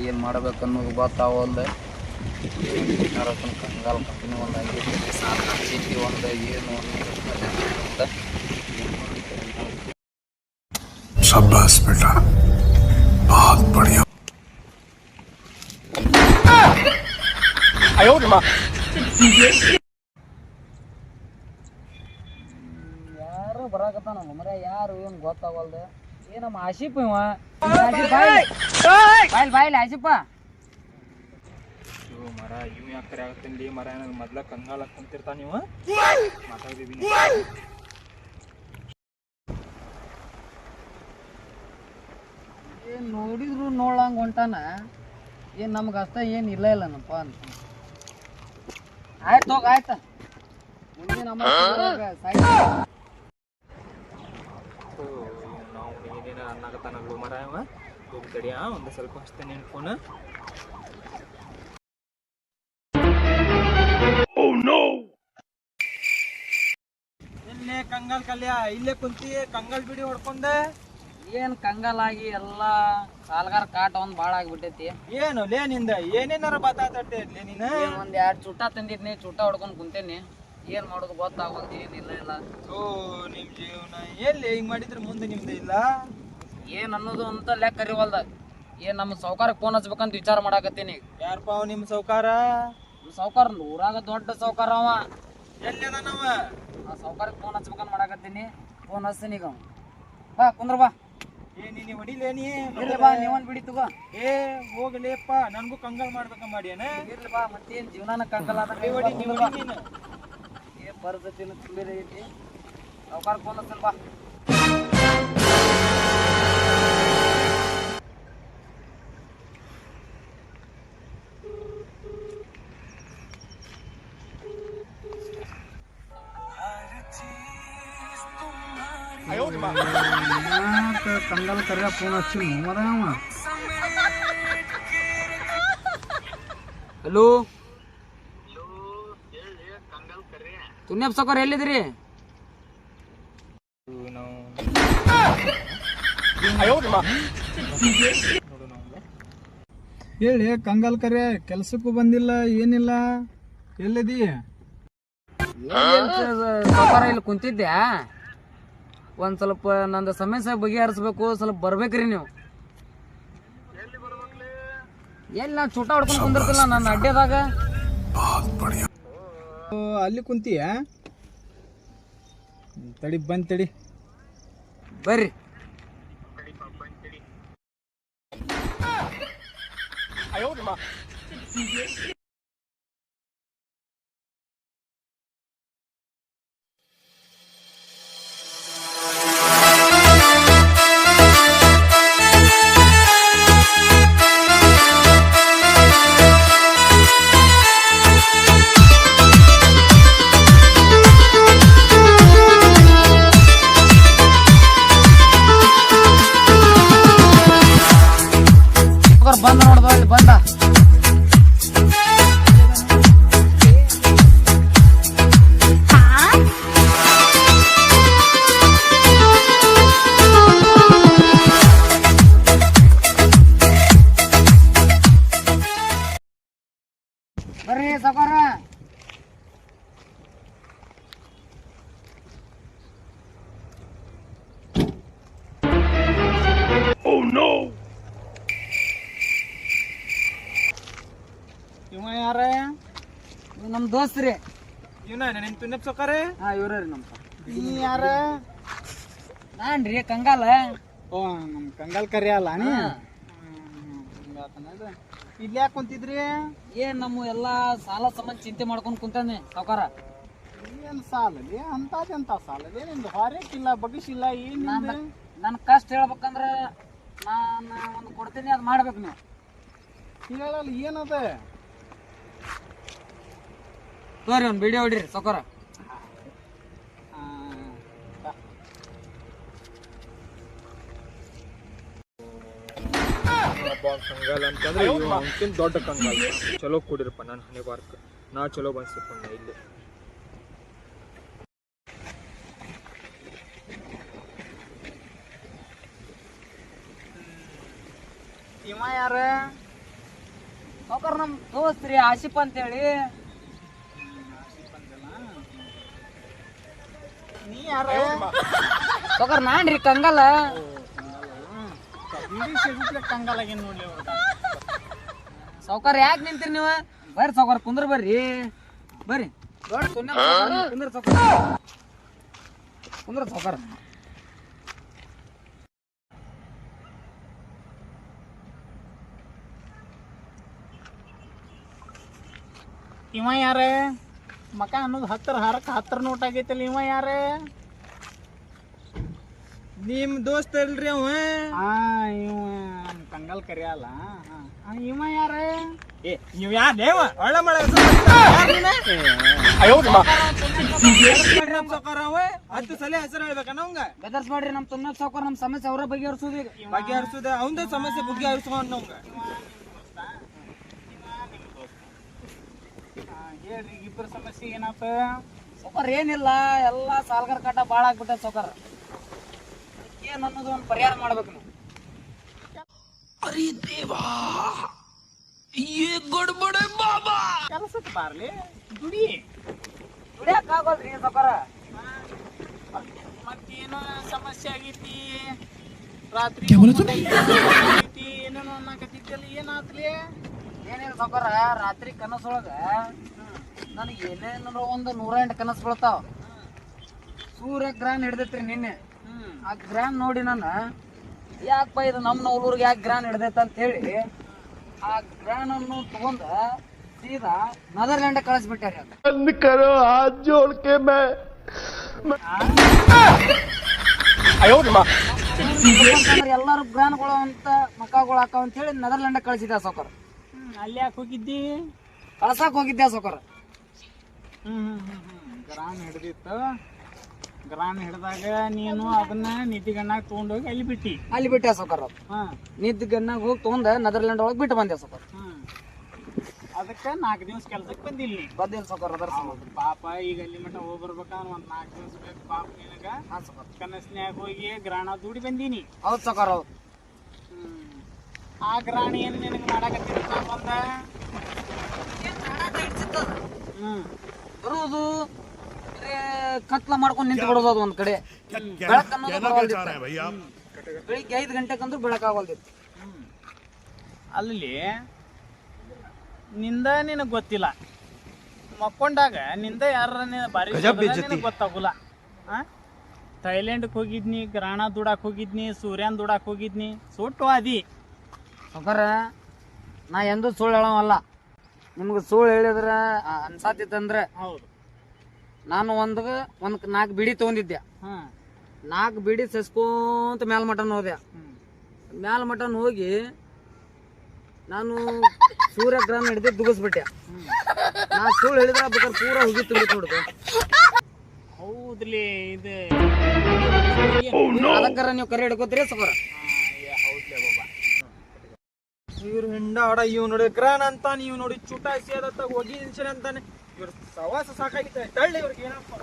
ಏನು ಮಾಡ್ಬೇಕು ಅನ್ನೋದು ಗೊತ್ತಾವಲ್ದು ಕಂಗಾಲ ಕಂಪನಿ ಒಂದು ಆಗೈತಿ ಸಾಲ ಚೀಟಿ ಒಂದು ಏನು ಒಂದು शाबाश बेटा बहुत बढ़िया ಯಾರು ಬರಾಕತ್ತಾನ ಮರ ಯಾರು ಏನು ಗೊತ್ತಾಗಲ್ದು ಏ ನಮ್ಮ ಆಶಿಪ್ ಇವ. ಬಾಯ್ಲ್ ಬಾಯ್ಲಿ ಆಶಿಪ್ಪ. ಮರ ಇವ್ ಯಾಕೆ ಆಗತ್ತಂಡಿ ಮರ ನನಗೆ ಮೊದ್ಲ ಕಂಗಾಲ ಕುಂತಿರ್ತಾನ ನೀವು ಮಾತಾಡಿದೀನಿ ಏನು ನೋಡಿದ್ರು ನೋಡಂಗ ಹೊಂಟಾನ? ಏನ್ ನಮ್ಗ ಅಷ್ಟ ಏನ್ ಇಲ್ಲ ಇಲ್ಲನಪ್ಪ ಅಂತ. ಆಯ್ತು ಹೋಗ ಆಯ್ತ? ಮುಂದೆ ನಮ್ಮ ಏನೇನ ಅನ್ನಾಗತ್ತಾನಗಳು ಮರ ಅವ ಹೋಗಿ ತಡಿಯ ಒಂದು ಸ್ವಲ್ಪ ಹಚ್ತೇನೆ ನಿನ್ ಫೋನ್ ಇಲ್ಲೇ ಕಂಗಾಲ್ ಕಲ್ಯ ಇಲ್ಲೇ ಕುಂತಿ ಕಂಗಲ್ ಬಿಡಿ ಹೊಡ್ಕೊಂಡೆ. ಏನು ಆಗಿ ಎಲ್ಲಾ ಸಾಲಗಾರ ಕಾಟ ಒಂದ್ ಬಾಳ ಆಗ್ಬಿಟ್ಟೈತಿ. ಏನು ಲೇ ನಿಂದ ಏನೇನಾರ ಬತ್ತಾತಟ್ಟೆ ನೀನು? ಒಂದ್ ಎರಡ್ ಚುಟ್ಟ ತಂದಿದ್ನಿ ಚುಟ್ಟ ಹೊಡ್ಕೊಂಡ್ ಕುಂತೇನಿ. ಏನ್ ಮಾಡೋದು ಗೊತ್ತಾಗೋದು ಏನಿಲ್ಲ ಇಲ್ಲ ಓ ನಿಮ್ ಜೀವನ. ಎಲ್ಲಿ ಹಿಂಗ್ ಮಾಡಿದ್ರೆ ಮುಂದೆ ನಿಮ್ದು ಇಲ್ಲ? ಏನ್ ಅನ್ನೋದು ಅಂತ ಲೆಕ್ಕ ಅರಿವಲ್ದ ಏನ್ ನಮ್ಮ ಸೌಕಾರಕ್ಕೆ ಫೋನ್ ಹಚ್ಬೇಕಂತ ವಿಚಾರ ಮಾಡಾಕತ್ತೀನಿ ಯಾರಪ್ಪ ಅವ ನಿಮ್ ಸೌಕಾರ? ಸೌಕಾರ ಸಾವ್ಕಾರ ಊರಾಗ ದೊಡ್ಡ ಸಾವ್ಕಾರ ಅವ. ಎಲ್ಲಿ ಅದಾನವ ಆ ಸಾವ್ಕಾರಕ್ಕೆ ಫೋನ್ ಹಚ್ಬೇಕಂತ ಮಾಡಾಕತ್ತೀನಿ. ಫೋನ್ ಹಚ್ತೀನಿ ಈಗ ಅವ್ನ್. ಬಾ ಕುಂದ್ರ ಬಾ. ಏ ನೀನು ಹೊಡಿಲೇನಿ ಇರ್ಲಿ ಬಾ ನೀವೊಂದ್ ಬಿಡಿ ತಗೋ. ಏ ಹೋಗ್ಲೇಪ್ಪ. ನನ್ಗೂ ಕಂಗಲ್ ಮಾಡ್ಬೇಕ ಮಾಡ್ಯಾನ? ಇರ್ಲಿ ಬಾ ಮತ್ತೇನ್ ಜೀವನಾನ ಕಂಕಲ ಕೈ ಹೊಡಿ ನೀವು ಹೊಡಿ ನೀನು. ಏನ್ ಪರಿಸ್ಥಿತಿ ತುಂಬಿರ ಐತಿ ಸಾವ್ಕಾರ ಫೋನ್ ಹಚ್ಚಲ್ ಬಾ ಕಂಗಾಲ ಕರ್ಯ ಫೋನ್ ಹಚ್ಚಿ ಮರ ಹಲೋ ತುನ್ಯಪ್ ಸಕೋರ್ ಎಲ್ಲಿದ್ದೀರಿ? ಹೇಳಿ ಕಂಗಲ್ ಕರೆ ಕೆಲ್ಸಕ್ಕೂ ಬಂದಿಲ್ಲ ಏನಿಲ್ಲ? ಎಲ್ಲಿದಿ? ಇಲ್ಲಿ ಕುಂತಿದ್ದೆ ಒಂದ್ ಸ್ವಲ್ಪ ನಂದು ಸಮಸ್ಯೆ ಬಗೆಹರಿಸ್ಬೇಕು ಸ್ವಲ್ಪ ಬರ್ಬೇಕ್ರಿ ನೀವು. ಎಲ್ಲಿ ನಾನು ಚೂಟ ಹೊಡ್ಕೊಂಡು ಬಂದಿರ್ತಿಲ್ಲ ನನ್ನ ಅಡ್ಡದಾಗ ಅಲ್ಲಿ ಕುಂತೀಯ? ತಡಿ ಬಂದ್ ತಡಿ. ಬರ್ರಿ. ಸಕೋರ್ ಇವ ಯಾರ? ಇವ್ ನಮ್ ದೋಸ್ತ್ರಿ. ಇವನ ನಿನ್ ಪಿನ್ನಪ್ ಸೌಕಾರೆ ಹಾ ಇವ್ರ ರೀ ನಮ್ ನೀ ಯಾರ? ನಾನ್ರಿ ಕಂಗಾಲ. ಓ ನಮ್ ಕಂಗಾಲ್ ಕರೆ ಅಲ್ಲ ನೀ. ಇಲ್ಲಿ ಯಾಕೆ ಕುಂತಿದ್ರಿ? ಏನ್ ನಮ್ಮ ಎಲ್ಲಾ ಸಾಲ ಸಂಬಂಧ ಚಿಂತೆ ಮಾಡ್ಕೊಂಡು ಕುಂತಾನೆ ಸೌಕಾರ ಏನ್ ಸಾಲ ಅಂತದೆಂತ ಸಾಲದೆ ನಿಂದು ಹೊರಕಿಲ್ಲ ಬಗ್ಗಿಸಿಲ್ಲ ಏನ್? ನನ್ನ ಕಷ್ಟ ಹೇಳ್ಬೇಕಂದ್ರ ನಾನು ಒಂದು ಕೊಡ್ತೀನಿ ಅದು ಮಾಡ್ಬೇಕು ನೀವು. ಹೇಳಲ್ಲ ಏನದ? ತೋರಿ ಒಂದು ವಿಡಿಯೋ ಹೊಡಿರಿ ಸೊಕರ. ಆ, ಕಂಗಾಲ್ ಅಂತಂದ್ರೆ ದೊಡ್ಡ ಕಂಗಾಲ್. ಚಲೋ ಕೂಡಿರಪ್ಪ ನಾನು ಹಣೆ ಬಾರ್ಕ. ನಾ ಚಲೋ ಬಂದ್ಸಿಪ್ಪ ಇಲ್ಲಿ. ಇವ ಯಾರ? ಅವ್ರ ನಮ್ ದೋಸ್ತ್ರಿ ಆಶಿಪ್ ಅಂತೇಳಿ. ನೀ ಯಾರ? ಅವ್ರ ನಾನ್ರಿ ಸಿಡಿಸ್ಲಿಕ್ಕೆ ಕಂಗಾಲಾಗೇನ್ ನೋಡ್ಲಿ ಹುಡುಗ ಸಾವ್ಕಾರ ಯಾಕೆ ನಿಂತೀರಿ ನೀವು? ಬರ್ರಿ ಸೌಕರ್ ಕುಂದ್ರ ಬರ್ರಿ. ಬರ್ರಿ. ಕುಂದ್ರ ಸೌಕರ್ ಕುಂದ್ರ ಸಾವ್ಕಾರ. ಇವ ಯಾರ? ಮಕ ಅನ್ನೋದು ಹತ್ತರ ಹರಕ ಹತ್ತರ ನೋಟ್ ಆಗೈತಲ್ಲ ಇವ ಯಾರ? ನಿಮ್ ದೋಸ್ತ ಅಲ್ರಿ ಅವ? ಆ ಇವ ಕಂಗಲ್ ಕರಿಯಲ್ಲ ಆ, ಇವ ಯಾರ? ಏ ನೀವ್ ಯಾರ? ದೇವ ಒಳ್ಳೆ ಮಳೆ ಹತ್ತು ಸಲ ಹೆಸರು ಹೇಳ್ಬೇಕ ನಮ್ಗ ಬೆದರ್ಸ್ ಮಾಡ್ರಿ ನಮ್ ತುನ್ನ ಸಾವ್ಕಾರ ನಮ್ ಸಮಸ್ಯೆ ಅವರ ಬಗೆಹರಿಸೋದು ಈಗ. ಬಗೆಹರಿಸುದ ಅವಂದ ಸಮಸ್ಯೆ ಬಗೆಹರಿಸ್ಕೊಂಡ್ ನಮ್ಗ ಆ, ಹೇಳ್ರಿ ಇಬ್ಬರ ಸಮಸ್ಯೆ ಏನಾತ? ಸೊಕರ್ ಏನಿಲ್ಲ ಎಲ್ಲ ಸಾಲ್ಗಾರ ಕಾಟ ಭಾಳ ಆಗ್ಬಿಟ್ಟೆ ಸೊಕರ್ ಏನ್ ಅನ್ನೋದು ಒಂದು ಪರಿಹಾರ ಮಾಡ್ಬೇಕು ನಾವು. ಕೆಲಸಕ್ಕೆ ಬಾರ್ಲಿ ದುಡಿ. ದುಡಿಯಕ್ ಆಗೋಲ್ರಿ ಸೊಕರ ಮತ್ತೇನೋ ಸಮಸ್ಯೆ ಆಗೈತಿ? ರಾತ್ರಿ ಏನೇನೋ ಅನ್ನಕತ್ತಿದ್ದಲ್ಲ ಏನಾತ್ಲಿ? ಏನಿಲ್ಲ ಸೊಕರ ರಾತ್ರಿ ಕನಸೊಳಗ ನನಗೆ ಏನೇನೋ ಒಂದು ನೂರ ಎಂಟು ಕನಸು ಬೀಳ್ತಾವ. ಸೂರ್ಯ ಗ್ರಾನ್ ಹಿಡ್ದೈತ್ರಿ ನಿನ್ನೆ. ಆ ಗ್ರಾನ್ ನೋಡಿ ನಾನು ಯಾಕಪ್ಪ ಇದು ನಮ್ಮ ನವಲೂರಿಗೆ ಯಾಕೆ ಗ್ರಾನ್ ಹಿಡ್ದೈತೆ ಅಂತ ಹೇಳಿ ಆ ಗ್ರಾನ್ ಅನ್ನು ತಗೊಂಡ ಸೀದಾ ನೆದರ್ಲ್ಯಾಂಡ್ ಕಳಿಸ್ಬಿಟ್ಟಾರೆ ಎಲ್ಲಾರು ಗ್ರಾನ್ಗಳು ಅಂತ ಮಕ್ಕಳು ಹಾಕಾವ ಅಂತ ಹೇಳಿ ನೆದರ್ಲ್ಯಾಂಡ್ ಕಳಿಸಿದ್ದೆ ಸೌಕರ್ ಹ್ಮ್, ಅಲ್ಲಿ ಯಾಕೆ ಹೋಗಿದ್ದಿ? ಕಳ್ಸಕ್ ಹೋಗಿದ್ದೆ ಸೌಕರ್ ಗ್ರಾನ್ ಹಿಡ್ದಿತ್ತು. ಗ್ರಾನ್ ಹಿಡ್ದಾಗ ನೀನು ಅದನ್ನ ನಿಧಿಗಣ್ಣಾಗ ತಗೊಂಡೋಗಿ ಅಲ್ಲಿ ಬಿಟ್ಟಿ. ಅಲ್ಲಿ ಬಿಟ್ಟೆ ಸೌಕರ್ ಹಾ. ನಿದ್ದ ಗನ್ನಾಗ ಹೋಗಿ ತಗೊಂಡ ನೆದರ್ಲ್ಯಾಂಡ್ ಒಳಗೆ ಬಿಟ್ಟು ಬಂದೆ ಸೌಕರ್ ಹ್ಮ್ ಅದಕ್ಕೆ ನಾಲ್ಕು ದಿವಸ ಕೆಲ್ಸಕ್ಕೆ ಬಂದಿಲ್ಲಿ ಬಂದಿಲ್ಲ ಸೌಕರ್ ಅದರ ಸಂಬಂಧ ಪಾಪ ಈಗ ಅಲ್ಲಿ ಮಟ್ಟ ಹೋಗಿ ಬರ್ಬೇಕಾದ್ರೆ ಒಂದ್ ನಾಲ್ಕು ದಿವಸ ಬೇಕು ಪಾಪ ನಿನಗ. ಹಾಂ ಸೌಕರ್ ಕನಸ್ನ್ಯಾಗ ಹೋಗಿ ಗ್ರಾಣ ದುಡಿ ಬಂದೀನಿ ಹೌದು ಸೌಕರ್ ಹೌದು. ಹ್ಮ್. ಆ ಗ್ರಾಣ ಏನು ನಿನಗೆ ಮಾಡಾಕತ್ತೀನಿ ಬಂದ ಹ್ಮ್. ಬರುವುದು ಬರೇ ಕತ್ಲ ಮಾಡ್ಕೊಂಡು ನಿಂತು ಬಿಡೋದು ಅದು ಒಂದ್ ಕಡೆ. ಬೆಳಕ್. ಬೆಳಿಗ್ಗೆ ಐದು ಗಂಟೆಗಂದ್ರೂ ಬೆಳಕಾಗಲ್ದಿತ್ತು. ಅಲ್ಲಿ ನಿಂದ ನಿನಗೆ ಗೊತ್ತಿಲ್ಲ. ಮಕ್ಕೊಂಡಾಗ ನಿಂದ ಯಾರ ಬಾರಿ ಗೊತ್ತಾಗುಲ್ಲ. ಆ? ಥೈಲ್ಯಾಂಡ್ಗೆ ಹೋಗಿದ್ನಿ ಗ್ರಾಣ ದುಡಾಕ್ ಹೋಗಿದ್ನಿ ಸೂರ್ಯನ್ ದುಡಾಕ್ ಹೋಗಿದ್ನಿ. ಸುಟ್ಟು ಅದಿ ಸೌಕರ ನಾ ಎಂದೂ ಸುಳ್ಳು ಹೇಳವಲ್ಲ ನಿಮ್ಗೆ ಸುಳ್ಳು ಹೇಳಿದ್ರೆ ಅನ್ಸಾತಿತ್ತಂದ್ರೆ ಹೌದು. ನಾನು ಒಂದು ಒಂದ್ ನಾಲ್ಕು ಬಿಡಿ ತಗೊಂಡಿದ್ದೆ. ಹಾ. ನಾಲ್ಕು ಬಿಡಿ ಸಸ್ಕೊಂತ ಮ್ಯಾಲ ಮಟನ್ ಹೋದೆ. ಮ್ಯಾಲ ಮಟನ್ ಹೋಗಿ ನಾನು ಸೂರ್ಯಗ್ರಹಣ ಹಿಡಿದು ದುಗಿಸ್ಬಿಟ್ಟೆ. ನಾ ಸುಳ್ಳು ಹೇಳಿದ್ರೆ ಬೇಕಾದ್ರೆ ಪೂರ ಹೋಗಿ ತುಂಬಿತ್ತು ನೋಡುದು ಹೌದ್ಲಿ ಇದು ಅದಕ್ಕಾರ ನೀವು ಕರೆ ಹಿಡ್ಕೋತೀರಿ ಬಾಬಾ ಇವ್ರ ಹಿಂಡ ಆಡ ಇವ್ ನೋಡಿ ಗ್ರಾನ್ ಅಂತ ನೀವು ನೋಡಿ ಚುಟಾಯಿಸಿ ಅದತ್ತ ಹೋಗಿ ಇನ್ಸಿನ್ ಅಂತಾನೆ. ಇವ್ರ ಸವಾಸ ಸಾಕಾಗಿತ್ತು. ತಳ್ಳಿ ಇವ್ರಿಗೆ ಏನಪ್ಪ?